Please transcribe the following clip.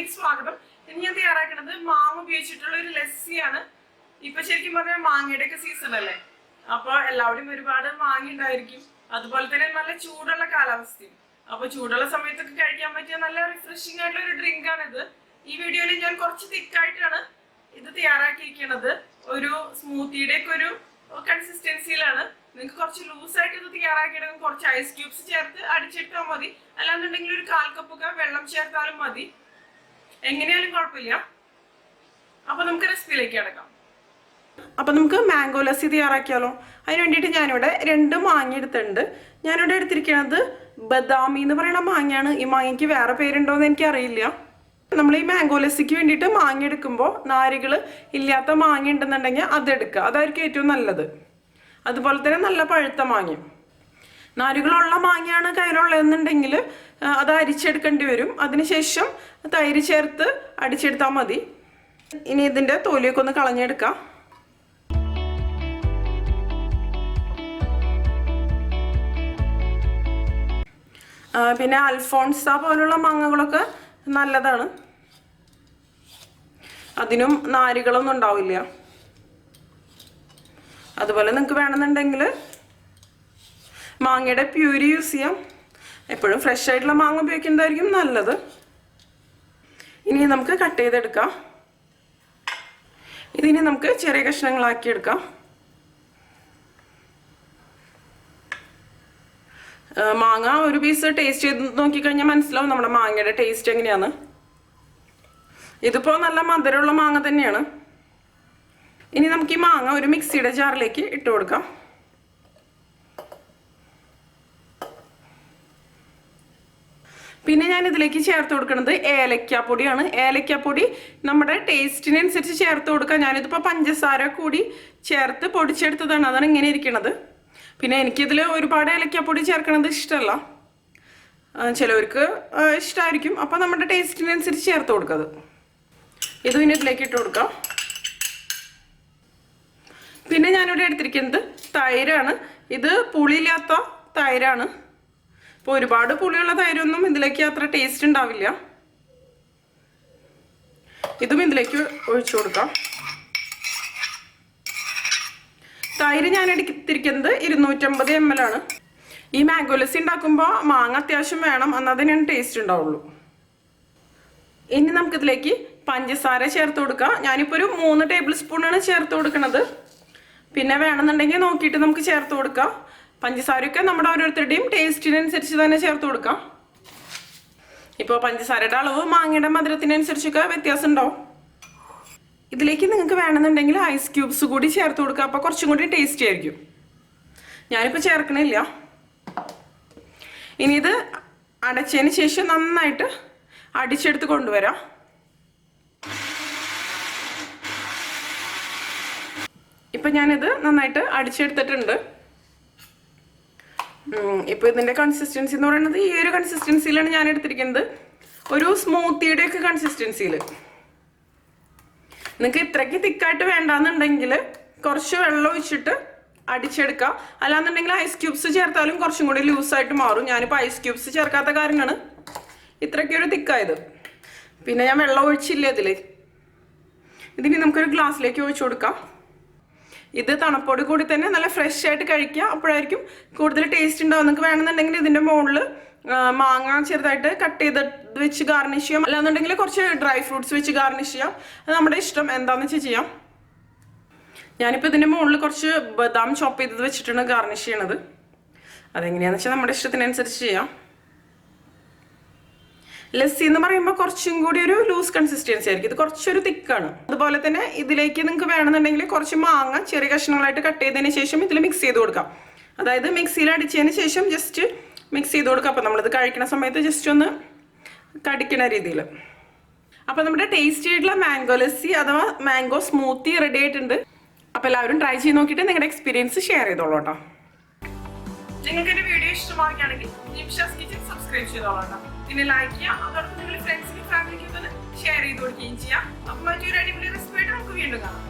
വീഡിയോയിലേക്ക് സ്വാഗതം. ഇന്ന് ഞാൻ തയ്യാറാക്കുന്നത് മാങ്ങ ഉപയോഗിച്ചിട്ടുള്ള ഒരു ലസ്സിയാണ്. ഇപ്പൊ ശരിക്കും പറഞ്ഞാൽ മാങ്ങയുടെ ഒക്കെ സീസൺ അല്ലേ? അപ്പൊ എല്ലാവരും ഒരുപാട് മാങ്ങ ഉണ്ടായിരിക്കും. അതുപോലെ തന്നെ നല്ല ചൂടുള്ള കാലാവസ്ഥയും അപ്പൊ ചൂടുള്ള സമയത്തൊക്കെ കഴിക്കാൻ പറ്റിയ നല്ല റിഫ്രഷിംഗ് ആയിട്ടുള്ള ഒരു ഡ്രിങ്ക് ആണ് ഇത് ഈ വീഡിയോയിൽ ഞാൻ കുറച്ച് തിക്കായിട്ടാണ് ഇത് തയ്യാറാക്കിയിരിക്കുന്നത്. ഒരു സ്മൂത്തിയുടെ ഒക്കെ ഒരു കൺസിസ്റ്റൻസിയിലാണ് നിങ്ങൾക്ക് കുറച്ച് ലൂസ് ആയിട്ട് ഇത് തയ്യാറാക്കിയെടുക്കും കുറച്ച് ഐസ് ക്യൂബ്സ് ചേർത്ത് അടിച്ചിട്ടാൽ മതി. അല്ലാന്നുണ്ടെങ്കിൽ ഒരു കാൽ കപ്പൊക്കെ വെള്ളം ചേർത്താലും മതി. എങ്ങനെയാലും കുഴപ്പമില്ല. അപ്പൊ നമുക്ക് റെസിപ്പിയിലേക്ക് കിടക്കാം. അപ്പൊ നമുക്ക് മാംഗോ ലസ്സി തയ്യാറാക്കിയാലോ? അതിന് വേണ്ടിയിട്ട് ഞാനിവിടെ രണ്ട് മാങ്ങ എടുത്തിട്ടുണ്ട്. ഞാനിവിടെ എടുത്തിരിക്കുന്നത് ബദാമി എന്ന് പറയുന്ന മാങ്ങയാണ്. ഈ മാങ്ങയ്ക്ക് വേറെ പേരുണ്ടോ എന്ന് എനിക്കറിയില്ല. നമ്മൾ ഈ മാംഗോ ലസ്സിക്ക് വേണ്ടിയിട്ട് മാങ്ങ എടുക്കുമ്പോൾ നാരുകൾ ഇല്ലാത്ത മാങ്ങ ഉണ്ടെന്നുണ്ടെങ്കിൽ അതെടുക്കുക. അതായിരിക്കും ഏറ്റവും നല്ലത്. അതുപോലെ തന്നെ നല്ല പഴുത്ത മാങ്ങയും. നാരുകളുള്ള മാങ്ങയാണ് കയ്യിലുള്ളതെന്നുണ്ടെങ്കിൽ അത് അരിച്ചെടുക്കേണ്ടി വരും. അതിനുശേഷം തൈര് ചേർത്ത് അടിച്ചെടുത്താൽ മതി. ഇനി ഇതിന്റെ തോലിയൊക്കെ ഒന്ന് കളഞ്ഞെടുക്കാം. പിന്നെ അൽഫോൺസ പോലുള്ള മാങ്ങകളൊക്കെ നല്ലതാണ്. അതിനും നാരുകളൊന്നും ഉണ്ടാവില്ല. അതുപോലെ നിങ്ങൾക്ക് വേണമെന്നുണ്ടെങ്കിൽ മാങ്ങയുടെ പ്യൂരി യൂസ് ചെയ്യാം. എപ്പോഴും ഫ്രഷ് ആയിട്ടുള്ള മാങ്ങ ഉപയോഗിക്കുന്നതായിരിക്കും നല്ലത്. ഇനി നമുക്ക് കട്ട് ചെയ്തെടുക്കാം. ഇതിനി നമുക്ക് ചെറിയ കഷ്ണങ്ങളാക്കി എടുക്കാം. മാങ്ങ ഒരു പീസ് ടേസ്റ്റ് ചെയ്ത് നോക്കിക്കഴിഞ്ഞാൽ മനസ്സിലാവും നമ്മുടെ മാങ്ങയുടെ ടേസ്റ്റ് എങ്ങനെയാണ്. ഇതിപ്പോൾ നല്ല മധുരമുള്ള മാങ്ങ തന്നെയാണ്. ഇനി നമുക്ക് ഈ മാങ്ങ ഒരു മിക്സിയുടെ ജാറിലേക്ക് ഇട്ട് കൊടുക്കാം. പിന്നെ ഞാൻ ഇതിലേക്ക് ചേർത്ത് കൊടുക്കുന്നത് ഏലക്കാപ്പൊടിയാണ് ഏലക്കാപ്പൊടി നമ്മുടെ ടേസ്റ്റിനനുസരിച്ച് ചേർത്ത് കൊടുക്കുക ഞാനിതിപ്പോൾ പഞ്ചസാര കൂടി ചേർത്ത് പൊടിച്ചെടുത്തതാണ്. അതാണ് ഇങ്ങനെ ഇരിക്കുന്നത് പിന്നെ എനിക്കിതിൽ ഒരുപാട് ഏലക്കാപ്പൊടി ചേർക്കണത് ഇഷ്ടമല്ല ചിലവർക്ക് ഇഷ്ടമായിരിക്കും അപ്പോൾ നമ്മുടെ ടേസ്റ്റിനനുസരിച്ച് ചേർത്ത് കൊടുക്കുന്നത് ഇത് പിന്നെ ഇതിലേക്ക് ഇട്ട് കൊടുക്കാം. പിന്നെ ഞാനിവിടെ എടുത്തിരിക്കുന്നത് തൈരാണ്. ഇത് പുളിയില്ലാത്ത തൈരാണ്. ഇപ്പോൾ ഒരുപാട് പുളിയുള്ള തൈരൊന്നും ഇതിലേക്ക് അത്ര ടേസ്റ്റ് ഉണ്ടാവില്ല. ഇതും ഇതിലേക്ക് ഒഴിച്ചു കൊടുക്കാം. തൈര് ഞാൻ എടുത്തിരിക്കുന്നത് ഇരുന്നൂറ്റമ്പത് എം എൽ ആണ്. ഈ മാംഗോ ഉണ്ടാക്കുമ്പോൾ മാങ്ങ അത്യാവശ്യം വേണം എന്നാൽ അതിനാണ് ടേസ്റ്റ് ഉണ്ടാവുള്ളൂ. ഇനി നമുക്കിതിലേക്ക് പഞ്ചസാര ചേർത്ത് കൊടുക്കാം. ഞാനിപ്പോൾ ഒരു മൂന്ന് ടേബിൾ സ്പൂണാണ് ചേർത്ത് കൊടുക്കുന്നത് പിന്നെ വേണമെന്നുണ്ടെങ്കിൽ നോക്കിയിട്ട് നമുക്ക് ചേർത്ത് കൊടുക്കാം. പഞ്ചസാരയൊക്കെ നമ്മുടെ ഓരോരുത്തരുടെയും ടേസ്റ്റിനനുസരിച്ച് തന്നെ ചേർത്ത് കൊടുക്കാം. ഇപ്പോൾ പഞ്ചസാരയുടെ അളവ് മാങ്ങയുടെ മധുരത്തിനനുസരിച്ചൊക്കെ വ്യത്യാസം ഉണ്ടാവും ഇതിലേക്ക് നിങ്ങൾക്ക് വേണമെന്നുണ്ടെങ്കിൽ ഐസ് ക്യൂബ്സ് കൂടി ചേർത്ത് കൊടുക്കുക അപ്പോൾ കുറച്ചും കൂടി ടേസ്റ്റി ആയിരിക്കും. ഞാനിപ്പോൾ ചേർക്കണില്ല. ഇനി ഇത് അടച്ചതിന് ശേഷം നന്നായിട്ട് അടിച്ചെടുത്ത് കൊണ്ടുവരാം. ഇപ്പം ഞാനിത് നന്നായിട്ട് അടിച്ചെടുത്തിട്ടുണ്ട്. ഉം, ഇപ്പൊ ഇതിന്റെ കൺസിസ്റ്റൻസി എന്ന് പറയുന്നത് ഈ ഒരു കൺസിസ്റ്റൻസിയിലാണ് ഞാൻ എടുത്തിരിക്കുന്നത്. ഒരു സ്മൂത്തിയുടെ ഒക്കെ കൺസിസ്റ്റൻസിയിൽ നിങ്ങൾക്ക് ഇത്രയ്ക്ക് തിക്കായിട്ട് വേണ്ടാന്നുണ്ടെങ്കിൽ കുറച്ച് വെള്ളം ഒഴിച്ചിട്ട് അടിച്ചെടുക്കാം. അല്ലാന്നുണ്ടെങ്കിൽ ഐസ് ക്യൂബ്സ് ചേർത്താലും കുറച്ചും കൂടി ലൂസായിട്ട് മാറും. ഞാനിപ്പോൾ ഐസ് ക്യൂബ്സ് ചേർക്കാത്ത കാരണമാണ് ഇത്രയ്ക്കൊരു തിക്കായത് പിന്നെ ഞാൻ വെള്ളം ഒഴിച്ചില്ല ഇതിൽ ഇതിന് നമുക്കൊരു ഗ്ലാസ്സിലേക്ക് ഒഴിച്ചു കൊടുക്കാം. ഇത് തണുപ്പോട് കൂടി തന്നെ നല്ല ഫ്രഷ് ആയിട്ട് കഴിക്കുക അപ്പോഴായിരിക്കും കൂടുതൽ ടേസ്റ്റ് ഉണ്ടാവും. നിങ്ങൾക്ക് വേണമെന്നുണ്ടെങ്കിൽ ഇതിന്റെ മുകളിൽ മാങ്ങ ചെറുതായിട്ട് കട്ട് ചെയ്ത് വെച്ച് ഗാർണിഷ് ചെയ്യാം. അല്ലാന്നുണ്ടെങ്കിൽ കുറച്ച് ഡ്രൈ ഫ്രൂട്ട്സ് വെച്ച് ഗാർണിഷ് ചെയ്യാം. അത് നമ്മുടെ ഇഷ്ടം. എന്താണെന്ന് വെച്ച് ചെയ്യാം. ഞാനിപ്പോൾ ഇതിന്റെ മുകളിൽ കുറച്ച് ബദാം ചോപ്പ് ചെയ്തത് വെച്ചിട്ടാണ് ഗാർണിഷ് ചെയ്യണത്. അതെങ്ങനെയാണെന്ന് വെച്ചാൽ നമ്മുടെ ഇഷ്ടത്തിനനുസരിച്ച് ചെയ്യാം. ലസ്സി എന്ന് പറയുമ്പോൾ കുറച്ചും കൂടി ഒരു ലൂസ് കൺസിസ്റ്റൻസി ആയിരിക്കും. ഇത് കുറച്ചൊരു തിക്കാണ്. അതുപോലെ തന്നെ ഇതിലേക്ക് നിങ്ങൾക്ക് വേണമെന്നുണ്ടെങ്കിൽ കുറച്ച് മാങ്ങ ചെറിയ കഷ്ണങ്ങളായിട്ട് കട്ട് ചെയ്തതിന് ശേഷം ഇതിൽ മിക്സ് ചെയ്ത് കൊടുക്കാം. അതായത് മിക്സിയിൽ അടിച്ചതിന് ശേഷം ജസ്റ്റ് മിക്സ് ചെയ്ത് കൊടുക്കാം. അപ്പോൾ നമ്മളിത് കഴിക്കുന്ന സമയത്ത് ജസ്റ്റ് ഒന്ന് കടിക്കണ രീതിയിൽ അപ്പോൾ നമ്മുടെ ടേസ്റ്റി ആയിട്ടുള്ള മാംഗോ ലസ്സി അഥവാ മാംഗോ സ്മൂത്തി റെഡി ആയിട്ടുണ്ട്. അപ്പോൾ എല്ലാവരും ട്രൈ ചെയ്ത് നോക്കിയിട്ട് നിങ്ങളുടെ എക്സ്പീരിയൻസ് ഷെയർ ചെയ്തോളൂ കേട്ടോ. നിങ്ങൾക്ക് എന്റെ വീഡിയോ ഇഷ്ടമാവുകയാണെങ്കിൽ നിമിഷാസ് ചെയ്തോളൂ സബ്സ്ക്രൈബ് പിന്നെ ലൈക്ക് ചെയ്യാം. അതോടൊപ്പം നിങ്ങൾ ഫ്രണ്ട്സിനും ഫാമിലിക്കും ഷെയർ ചെയ്ത് കൊടുക്കുകയും ചെയ്യാം. അപ്പം മറ്റൊരു അടിപൊളി റെസിപ്പി ആയിട്ട് നമുക്ക് വീണ്ടും കാണാം.